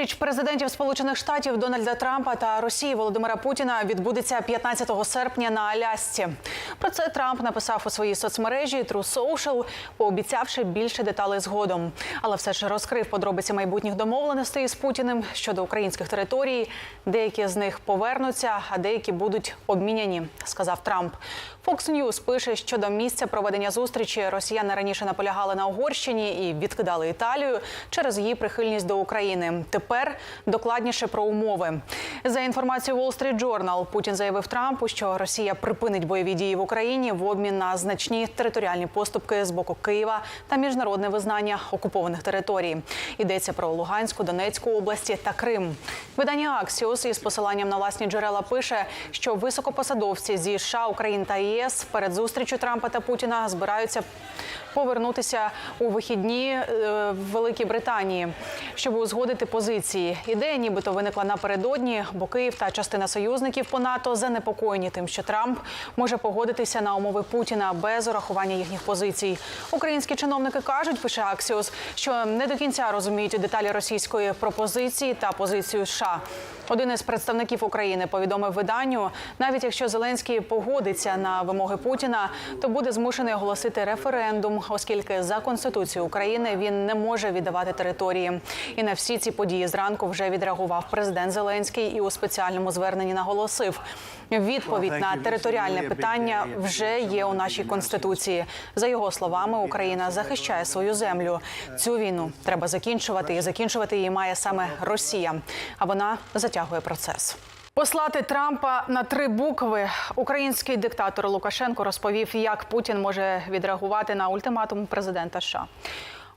Зустріч президентів Сполучених Штатів Дональда Трампа та Росії Володимира Путіна відбудеться 15 серпня на Алясці. Про це Трамп написав у своїй соцмережі True Social, пообіцявши більше деталей згодом. Але все ж розкрив подробиці майбутніх домовленостей з Путіним щодо українських територій. Деякі з них повернуться, а деякі будуть обміняні, сказав Трамп. Fox News пише, що до місця проведення зустрічі росіяни раніше наполягали на Угорщині і відкидали Італію через її прихильність до України. Тепер докладніше про умови. За інформацією Wall Street Journal, Путін заявив Трампу, що Росія припинить бойові дії в Україні в обмін на значні територіальні поступки з боку Києва та міжнародне визнання окупованих територій. Йдеться про Луганську, Донецьку області та Крим. Видання Аксіос із посиланням на власні джерела пише, що високопосадовці зі США, України та ЄС перед зустрічю Трампа та Путіна збираються повернутися у вихідні е, в Великій Британії, щоб узгодити позиції. Ідея, нібито виникла напередодні, бо Київ та частина союзників по НАТО занепокоєні тим, що Трамп може погодитися на умови Путіна без урахування їхніх позицій. Українські чиновники кажуть, пише Аксіос, що не до кінця розуміють деталі російської пропозиції та позицію США. Один із представників України повідомив виданню, навіть якщо Зеленський погодиться на вимоги Путіна, то буде змушений оголосити референдум, оскільки за конституцією України він не може віддавати території. І на всі ці події зранку вже відреагував президент Зеленський і у спеціальному зверненні наголосив. Відповідь на територіальне питання вже є у нашій конституції. За його словами, Україна захищає свою землю. Цю війну треба закінчувати, і закінчувати її має саме Росія. А вона затягує процес. Послати Трампа на три букви. Український диктатор Лукашенко розповів, як Путін може відреагувати на ультиматум президента США.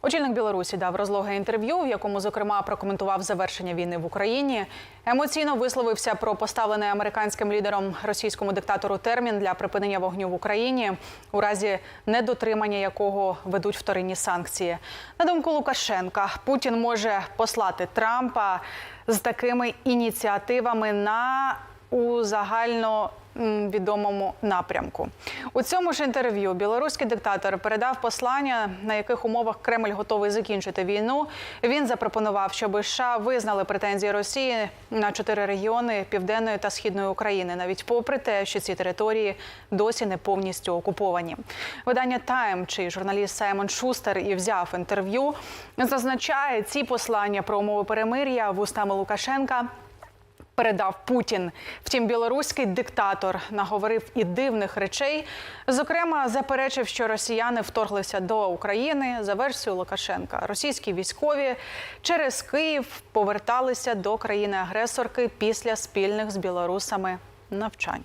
Очільник Білорусі дав розлоге інтерв'ю, в якому зокрема прокоментував завершення війни в Україні. Емоційно висловився про поставлений американським лідером російському диктатору термін для припинення вогню в Україні, у разі недотримання якого ведуть вторинні санкції. На думку Лукашенка, Путін може послати Трампа з такими ініціативами на у загально відомому напрямку. У цьому ж інтерв'ю білоруський диктатор передав послання, на яких умовах Кремль готовий закінчити війну. Він запропонував, щоб США визнали претензії Росії на чотири регіони південної та східної України, навіть попри те, що ці території досі не повністю окуповані. Видання Тайм, чий журналіст Саймон Шустер і взяв інтерв'ю, зазначає ці послання про умови перемир'я вустами Лукашенка передав Путін. Втім, білоруський диктатор наговорив і дивних речей. Зокрема, заперечив, що росіяни вторглися до України за версією Лукашенка. Російські військові через Київ поверталися до країни-агресорки після спільних з білорусами навчань.